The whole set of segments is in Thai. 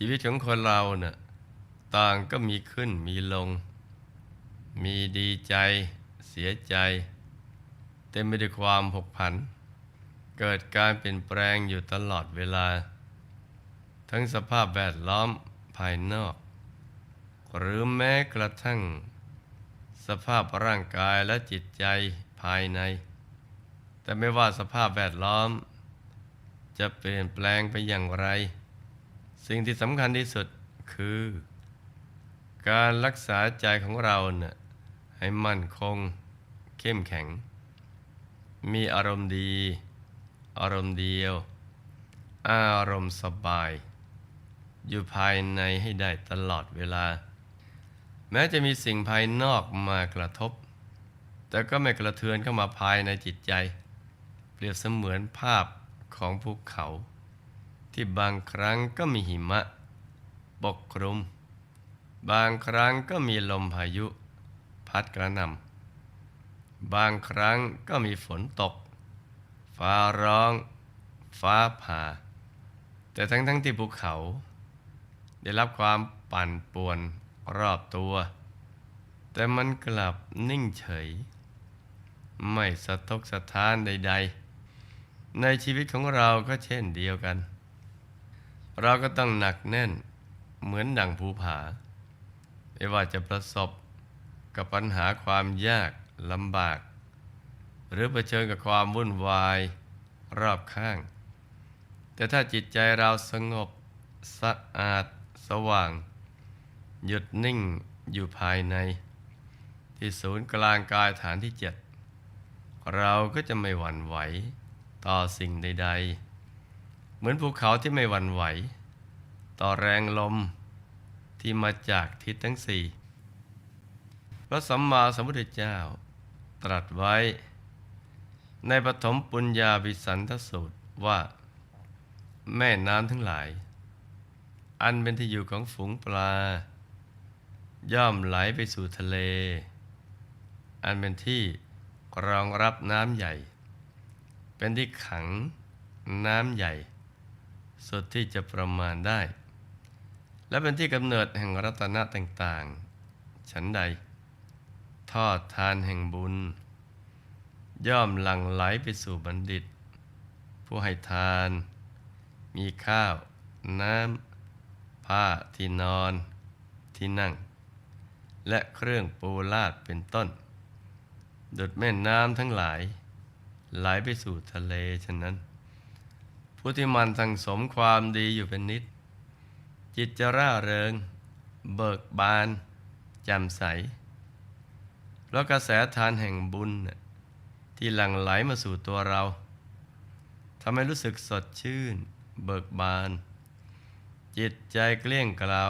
ชีวิตของคนเราเนะ่ะต่างก็มีขึ้นมีลง มีดีใจ เสียใจ เต็มไปด้วยความผกผัน เกิดการเปลี่ยนแปลงอยู่ตลอดเวลา ทั้งสภาพแวดล้อมภายนอก หรือแม้กระทั่ง สภาพร่างกายและจิตใจภายใน แต่ไม่ว่าสภาพแวดล้อม จะเปลี่ยนแปลงไปอย่างไร สิ่งที่สำคัญที่สุดคือ การรักษาใจของเราเนะ่ยให้มั่นคง เข้มแข็ง มีอารมณ์ดี อารมณ์เดียว อารมณ์สบาย อยู่ภายในให้ได้ตลอดเวลา แม้จะมีสิ่งภายนอกมากระทบ แต่ก็ไม่กระเทือนเข้ามาภายในจิตใจ เปรียบเสมือนภาพของภูเขา ที่บางครั้งก็มีหิมะปกคลุม บางครั้งก็มีลมพายุ พัดกระหน่ำบางครั้งก็มีฝนตก ฟ้าร้อง ฟ้าผ่า แต่ทั้งทั้งที่ภูเขา ได้รับความปั่นป่วนรอบตัว แต่มันกลับนิ่งเฉย ไม่สะทกสะท้านใด ๆ ในชีวิตของเราก็เช่นเดียวกัน เราก็ต้องหนักแน่นเหมือนดังภูผา ไม่ว่าจะประสบกับปัญหาความยากลำบาก หรือเผชิญกับความวุ่นวายรอบข้าง แต่ถ้าจิตใจเราสงบสะอาดสว่าง หยุดนิ่งอยู่ภายใน ที่ศูนย์กลางกายฐานที่เจ็ดเราก็จะไม่หวั่นไหวต่อสิ่งใด ๆ เหมือนภูเขาที่ไม่หวั่นไหว ต่อแรงลมที่มาจากทิศทั้งสี่พระสัมมาสัมพุทธเจ้า ตรัสไว้ ในปฐมปุญญาวิสันทสูตรว่า แม่น้ำทั้งหลาย อันเป็นที่อยู่ของฝูงปลา ย่อมไหลไปสู่ทะเล อันเป็นที่รองรับน้ำใหญ่ เป็นที่ขังน้ำใหญ่ สุดที่จะประมาณได้ และเป็นที่กำเนิดแห่งรัตนะต่างๆ ฉันใด ทอดทานแห่งบุญ ย่อมหลั่งไหลไปสู่บัณฑิต ผู้ให้ทาน มีข้าว น้ำ ผ้าที่นอน ที่นั่ง และเครื่องปูลาดเป็นต้นดุดแม่น้ำทั้งหลาย ไหลไปสู่ทะเลฉะนั้น ผู้ที่มันสังสมความดีอยู่เป็นนิด จิตจะร่าเริง เบิกบานแจ่มใสเพราะกระแสทานแห่งบุญ ที่หลั่งไหลมาสู่ตัวเราทำให้รู้สึกสดชื่น เบิกบาน จิตใจเกลี้ยงกล่า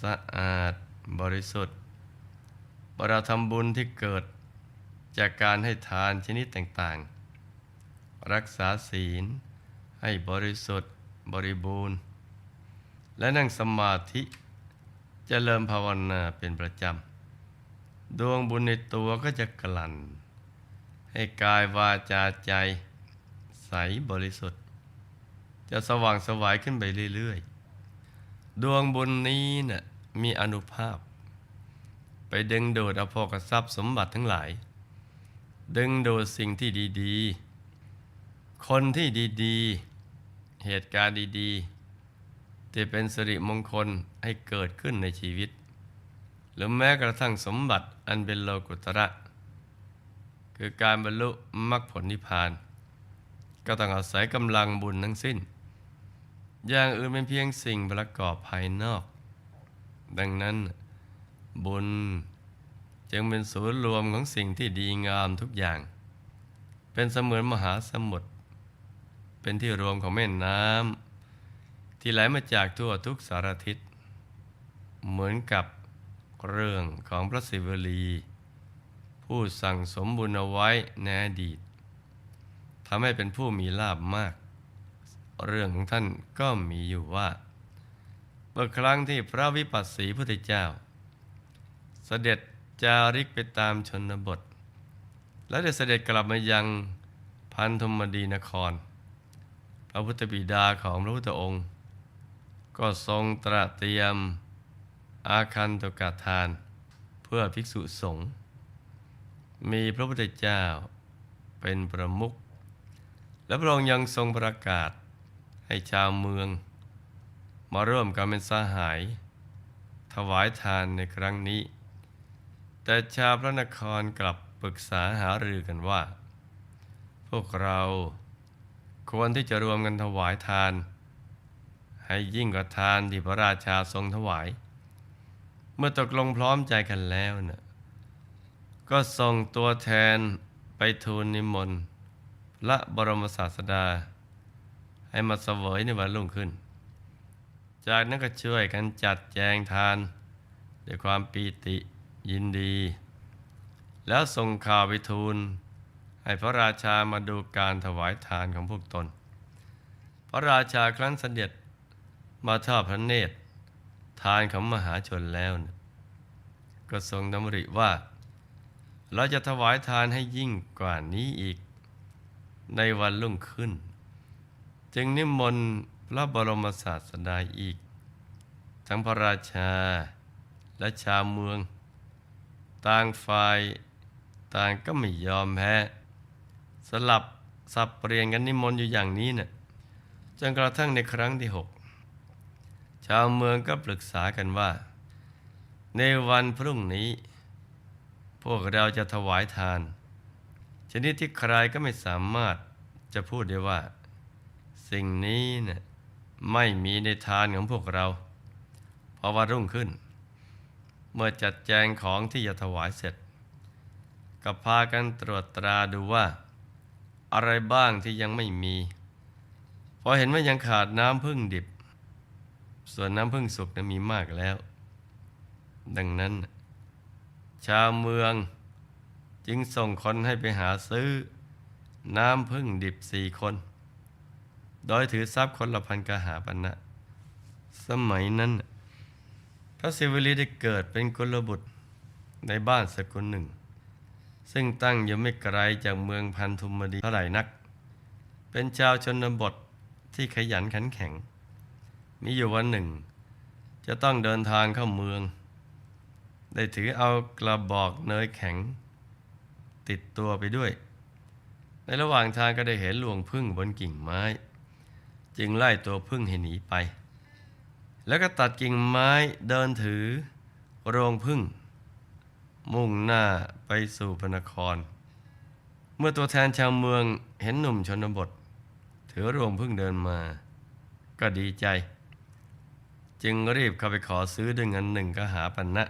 สะอาดบริสุทธิ์เราทำบุญที่เกิดจากการให้ทานชนิดต่าง ๆ รักษาศีล ให้บริสุทธิ์บริบูรณ์ และนั่งสมาธิจเจริญภาวนาเป็นประจำ ดวงบุญในตัวก็จะกลั่น ให้กายวาจาใจ ใสบริสุทธิ์ จะสว่างสวายขึ้นไปเรื่อยๆ ดวงบุญนี้นะ่ะมีอนุภาพ ไปดึงดูดเอาพกทรัพย์สมบัติทั้งหลาย ดึงดูดสิ่งที่ดี ๆ คนที่ดีๆ เหตุการณ์ดีๆที่เป็นสิริมงคลให้เกิดขึ้นในชีวิต หรือแม้กระทั่งสมบัติอันเป็นโลกุตระ คือการบรรลุมรรคผลนิพพาน ก็ต้องอาศัยกำลังบุญทั้งสิ้น อย่างอื่นเป็นเพียงสิ่งประกอบภายนอก ดังนั้นบุญจึงเป็นศูนย์รวมของสิ่งที่ดีงามทุกอย่าง เป็นเสมือนมหาสมุทร เป็นที่รวมของแม่น้ำที่ไหลมาจากทั่วทุกสารทิศ เหมือนกับเรื่องของพระศิวลี ผู้สั่งสมบุญเอาไว้ในอดีตทำให้เป็นผู้มีลาบมาก เรื่องของท่านก็มีอยู่ว่าเมื่อครั้งที่พระวิปัสสีพุทธเจ้า เสด็จจาริกไปตามชนบท และได้เสด็จกลับมายังพันธมดีนคร ระพุทธบิดาของพระพุทธองค์ ก็ทรงตระเตรียมอาคันตกะทานเพื่อภิกษุสงฆ์มีพระพุทธเจ้าเป็นประมุขและพระองค์ยังทรงประกาศให้ชาวเมือง มาร่วมกันเป็นสหาย ถวายทานในครั้งนี้ แต่ชาวพระนครกลับปรึกษาหารือกันว่า พวกเรา ควรที่จะรวมกันถวายทาน ให้ยิ่งกว่าทานที่พระราชาทรงถวาย เมื่อตกลงพร้อมใจกันแล้วเนะก็ส่งตัวแทนไปทูลนิมนต์พระบรมศาสดา ให้มาเสวยในวันรุ่งขึ้น จากนั้นก็ช่วยกันจัดแจงทานด้วยความปีติยินดี แล้วส่งข่าวไปทูล ให้พระราชามาดูการถวายทานของพวกตน พระราชาครั้นเสด็จมาทอดพระเนตร ทานของมหาชนแล้วนะก็ทรงดำริว่า เราจะถวายทานให้ยิ่งกว่านี้อีก ในวันรุ่งขึ้น จึงนิมนต์พระบรมศาสดาอีก ทั้งพระราชาและชาวเมือง ต่างฝ่ายต่างก็ไม่ยอมแพ้ สลับสับเปลี่ยนกันนิมนต์อยู่อย่างนี้นะ่ะจนกระทั่งในครั้งที่หกชาวเมืองก็ปรึกษากันว่า ในวันพรุ่งนี้ พวกเราจะถวายทาน ชนิดที่ใครก็ไม่สามารถจะพูดได้ว่า สิ่งนี้นะ่ะไม่มีในทานของพวกเราพอวันรุ่งขึ้น เมื่อจัดแจงของที่จะถวายเสร็จ ก็พากันตรวจตราดูว่า อะไรบ้างที่ยังไม่มีพอเห็นว่ายังขาดน้ำพึ่งดิบ ส่วนน้ำพึ่งสุกนั้นมีมากแล้ว ดังนั้น ชาวเมืองจึงส่งคนให้ไปหาซื้อ น้ำพึ่งดิบสี่คน โดยถือทรัพย์คนละพันกหาปณะสมัยนั้น พระศิวลีได้เกิดเป็นกุลบุตรในบ้านสกุลหนึ่ง ซึ่งตั้งอยู่ไม่ไกลจากเมืองพันธุมดีเท่าไหร่นัก เป็นชาวชนบทที่ขยันขันแข็ง มีอยู่วันหนึ่ง จะต้องเดินทางเข้าเมือง ได้ถือเอากระบอกเนยแข็ง ติดตัวไปด้วย ในระหว่างทางก็ได้เห็นหลวงพึ่งบนกิ่งไม้ จึงไล่ตัวพึ่งให้หนีไป แล้วก็ตัดกิ่งไม้เดินถือโรงพึ่ง มุ่งหน้าไปสู่พระนคร เมื่อตัวแทนชาวเมืองเห็นหนุ่มชนบท ถือโรงพึ่งเดินมา ก็ดีใจ จึงรีบเข้าไปขอซื้อด้วยเงินหนึ่งกหาปันนะ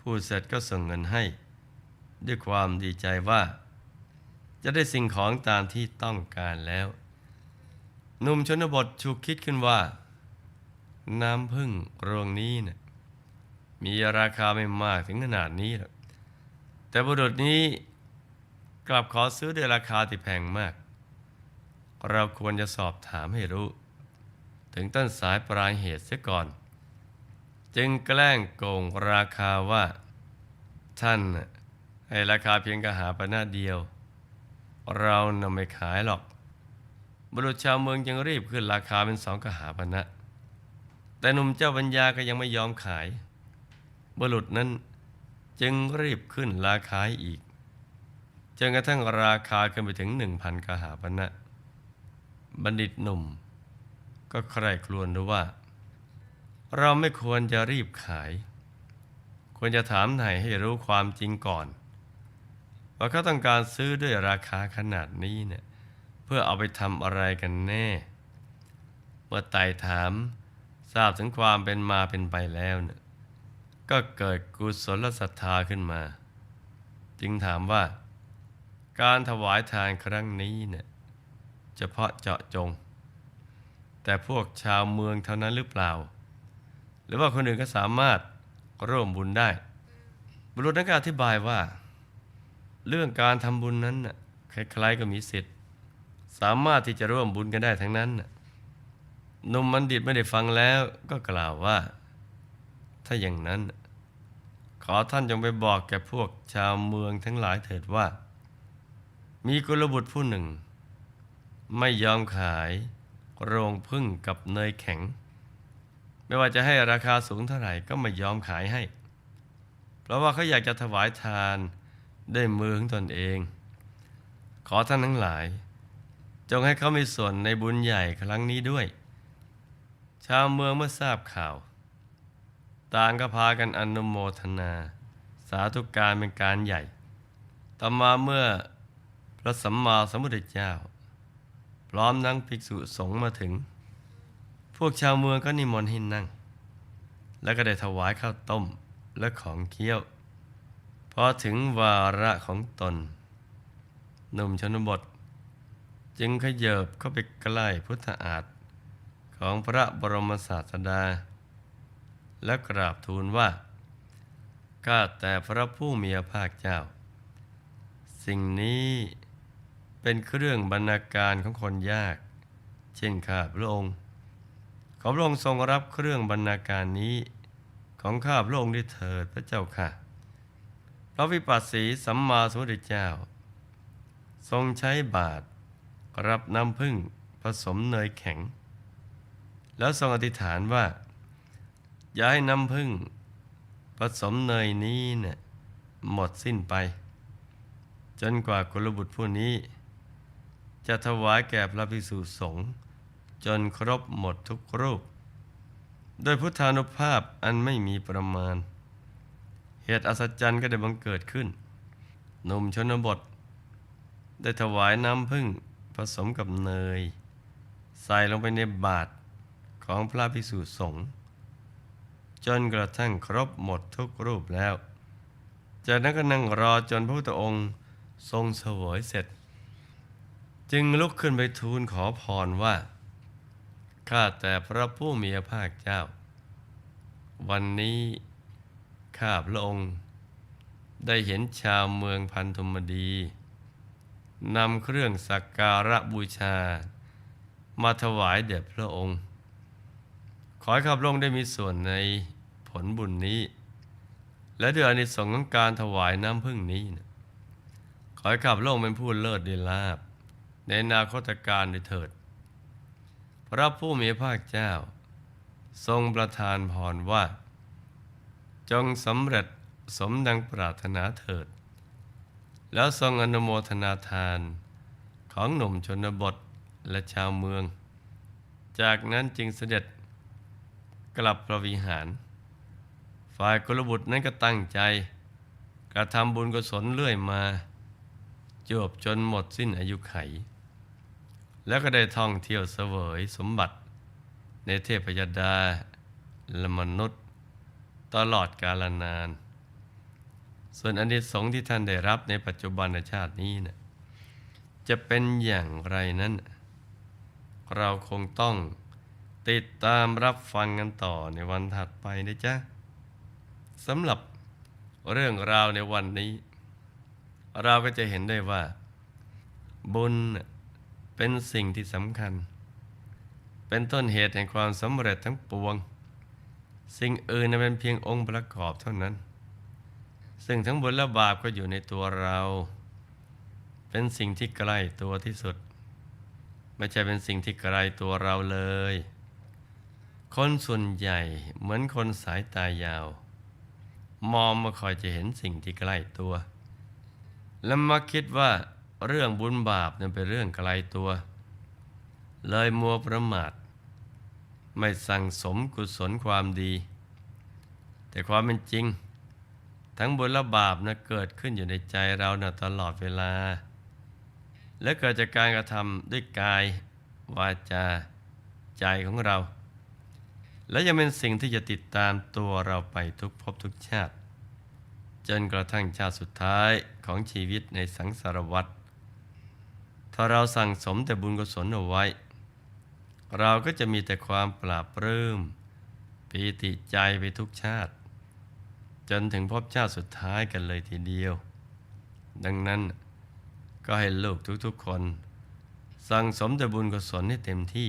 พูดเสร็จก็ส่งเงินให้ ด้วยความดีใจว่า จะได้สิ่งของตามที่ต้องการแล้วหนุ่มชนบทฉุกคิดขึ้นว่า น้ำพึ่งโรงนี้นะ่ะ มีราคาไม่มากถึงขนาดนี้หรอกแต่บุรุษนี้กลับขอซื้อด้วยราคาที่แพงมาก เราควรจะสอบถามให้รู้ ถึงต้นสายปลายเหตุเสียก่อน จึงแกล้งโกงราคาว่า ท่านให้ราคาเพียงกระหาปณะเดียว เรานำไม่ขายหรอก บุรุษชาวเมืองจึงรีบขึ้นราคาเป็นสองกระหาปณะแต่หนุ่มเจ้าปัญญาก็ยังไม่ยอมขาย บุรุษนั้นจึงรีบขึ้นราคาอีกจนกระทั่งราคาขึ้นไปถึงหนึ่งพันกหาปณะบัณฑิตหนุ่ม ก็ใคร่ครวญดูว่า เราไม่ควรจะรีบขาย ควรจะถามไถ่ให้รู้ความจริงก่อน ว่าเขาต้องการซื้อด้วยราคาขนาดนี้เนี่ยเพื่อเอาไปทำอะไรกันแน่เมื่อไต่ถามทราบถึงความเป็นมาเป็นไปแล้วเนี่ย ก็เกิดกุศลศรัทธาขึ้นมา จึงถามว่า การถวายทานครั้งนี้เนี่ยเฉพาะเจาะจง แต่พวกชาวเมืองเท่านั้นหรือเปล่า หรือว่าคนอื่นก็สามารถร่วมบุญได้ บุรุษนักอธิบายว่า เรื่องการทำบุญนั้นน่ะใครๆก็มีสิทธิ์ สามารถที่จะร่วมบุญกันได้ทั้งนั้นนุ่มบัณฑิตไม่ได้ฟังแล้วก็กล่าวว่า ถ้าอย่างนั้น ขอท่านจงไปบอกแก่พวกชาวเมืองทั้งหลายเถิดว่า มีกุลบุตรผู้หนึ่ง ไม่ยอมขายโรงพึ่งกับเนยแข็ง ไม่ว่าจะให้ราคาสูงเท่าไหร่ก็ไม่ยอมขายให้ เพราะว่าเขาอยากจะถวายทานด้วยมือของตนเอง ขอท่านทั้งหลาย จงให้เขามีส่วนในบุญใหญ่ครั้งนี้ด้วย ชาวเมืองเมื่อทราบข่าว ต่างก็พากันอนุโมทนา สาธุการเป็นการใหญ่ ต่อมาเมื่อพระสัมมาสัมพุทธเจ้า พร้อมนั่งภิกษุสงฆ์มาถึง พวกชาวเมืองก็นิมนต์ให้นั่ง แล้วก็ได้ถวายข้าวต้มและของเคี้ยว พอถึงวาระของตน หนุ่มชนบท จึงขยเบเข้าไปใกล้พุทธอาฏของพระบรมศาสดา และกราบทูลว่า ข้าแต่พระผู้มีพระภาคเจ้า สิ่งนี้เป็นเครื่องบรรณาการของคนยาก เช่นข้าพระองค์ ขอพระองค์ทรงรับเครื่องบรรณาการนี้ ของข้าพระองค์ด้วยเถิดพระเจ้าค่ะ พระวิปัสสีสัมมาสัมพุทธเจ้า ทรงใช้บาตรรับน้ำผึ้งผสมเนยแข็ง แล้วทรงอธิษฐานว่า อย่าให้น้ำผึ้งผสมเนยนี้เนี่ยหมดสิ้นไป จนกว่ากุลบุตรผู้นี้ จะถวายแก่พระภิกษุสงฆ์จนครบหมดทุกรูป โดยพุทธานุภาพอันไม่มีประมาณ เหตุอัศจรรย์ก็ได้บังเกิดขึ้นหนุ่มชนบท ได้ถวายน้ำผึ้งผสมกับเนย ใส่ลงไปในบาตรของพระภิกษุสงฆ์ จนกระทั่งครบหมดทุกรูปแล้ว จากนั้นก็นั่งรอจนพระพุทธองค์ทรงเสวยเสร็จ จึงลุกขึ้นไปทูลขอพรว่า ข้าแต่พระผู้มีพระภาคเจ้า วันนี้ข้าพระองค์ ได้เห็นชาวเมืองพันธุมดีนำเครื่องสักการะบูชา มาถวายแด่พระองค์ ขอให้ข้าพระองค์ได้มีส่วนใน ลบุญนี้ และด้วยอนิสงส์ของการถวายน้ำพึ่งนี้นะขอให้ข้าพระองค์เป็นผู้เลิศดีลาบ ในนาคตการด้วยเถิด พระผู้มีพระภาคเจ้า ทรงประทานพรว่า จงสำเร็จสมดังปรารถนาเถิด แล้วทรงอนุโมทนาทานของหนุ่มชนบทและชาวเมือง จากนั้นจึงเสด็จกลับพระวิหาร ฝ่ายกุลบุตรนั้นก็ตั้งใจ กระทำบุญกุศลเรื่อยมาจบจนหมดสิ้นอายุไข แล้วก็ได้ท่องเที่ยวเสวยสมบัติ ในเทพยดาและมนุษย์ ตลอดกาลนาน ส่วนอนิสงส์ที่ท่านได้รับในปัจจุบันชาตินี้นะจะเป็นอย่างไรนั้น เราคงต้องติดตามรับฟังกันต่อในวันถัดไปนะจ๊ะ สำหรับเรื่องราวในวันนี้ เราก็จะเห็นได้ว่า บุญเป็นสิ่งที่สำคัญ เป็นต้นเหตุแห่งความสำเร็จทั้งปวง สิ่งอื่นน่ะเป็นเพียงองค์ประกอบเท่านั้น ซึ่งทั้งบุญและบาปก็อยู่ในตัวเรา เป็นสิ่งที่ใกล้ตัวที่สุด ไม่ใช่เป็นสิ่งที่ไกลตัวเราเลย คนส่วนใหญ่เหมือนคนสายตายาว มองมาคอยจะเห็นสิ่งที่ใกล้ตัว และมักคิดว่าเรื่องบุญบาปนั้นเป็นเรื่องไกลตัว เลยมัวประมาท ไม่สั่งสมกุศลความดี แต่ความเป็นจริง ทั้งบุญและบาปนะเกิดขึ้นอยู่ในใจเรานะตลอดเวลา และเกิดจากการกระทำด้วยกายวาจาใจของเรา และยังเป็นสิ่งที่จะติดตามตัวเราไปทุกภพทุกชาติ จนกระทั่งชาติสุดท้ายของชีวิตในสังสารวัฏถ้าเราสั่งสมแต่บุญกุศลเอาไว้ เราก็จะมีแต่ความปราบปลื้มปีติใจไปทุกชาติ จนถึงภพชาติสุดท้ายกันเลยทีเดียว ดังนั้นก็ให้ลูกทุกๆคน สั่งสมแต่บุญกุศลให้เต็มที่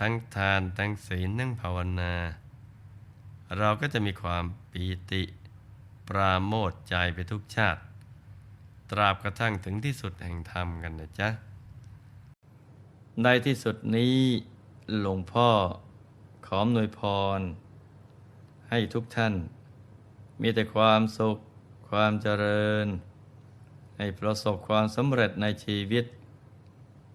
ทั้งทานทั้งศีลทั้งภาวนา เราก็จะมีความปีติ ปราโมทใจไปทุกชาติ ตราบกระทั่งถึงที่สุดแห่งธรรมกันนะจ๊ะ ในที่สุดนี้หลวงพ่อขออำนวยพร ให้ทุกท่าน มีแต่ความสุข ความเจริญ ให้ประสบความสำเร็จในชีวิต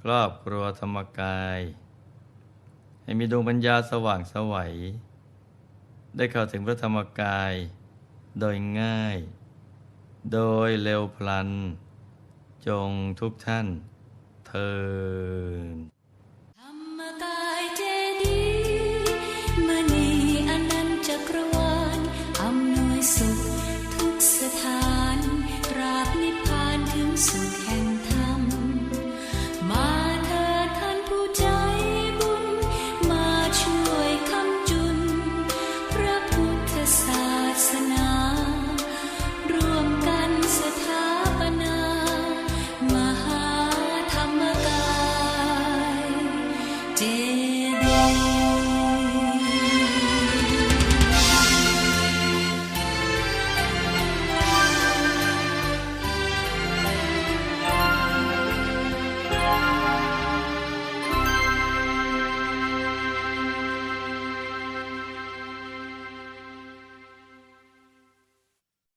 ครอบครัวธรรมกาย ให้มีดวงปัญญาสว่างสวัย ได้เข้าถึงพระธรรมกาย โดยง่าย โดยเร็วพลัน จงทุกท่านเทิน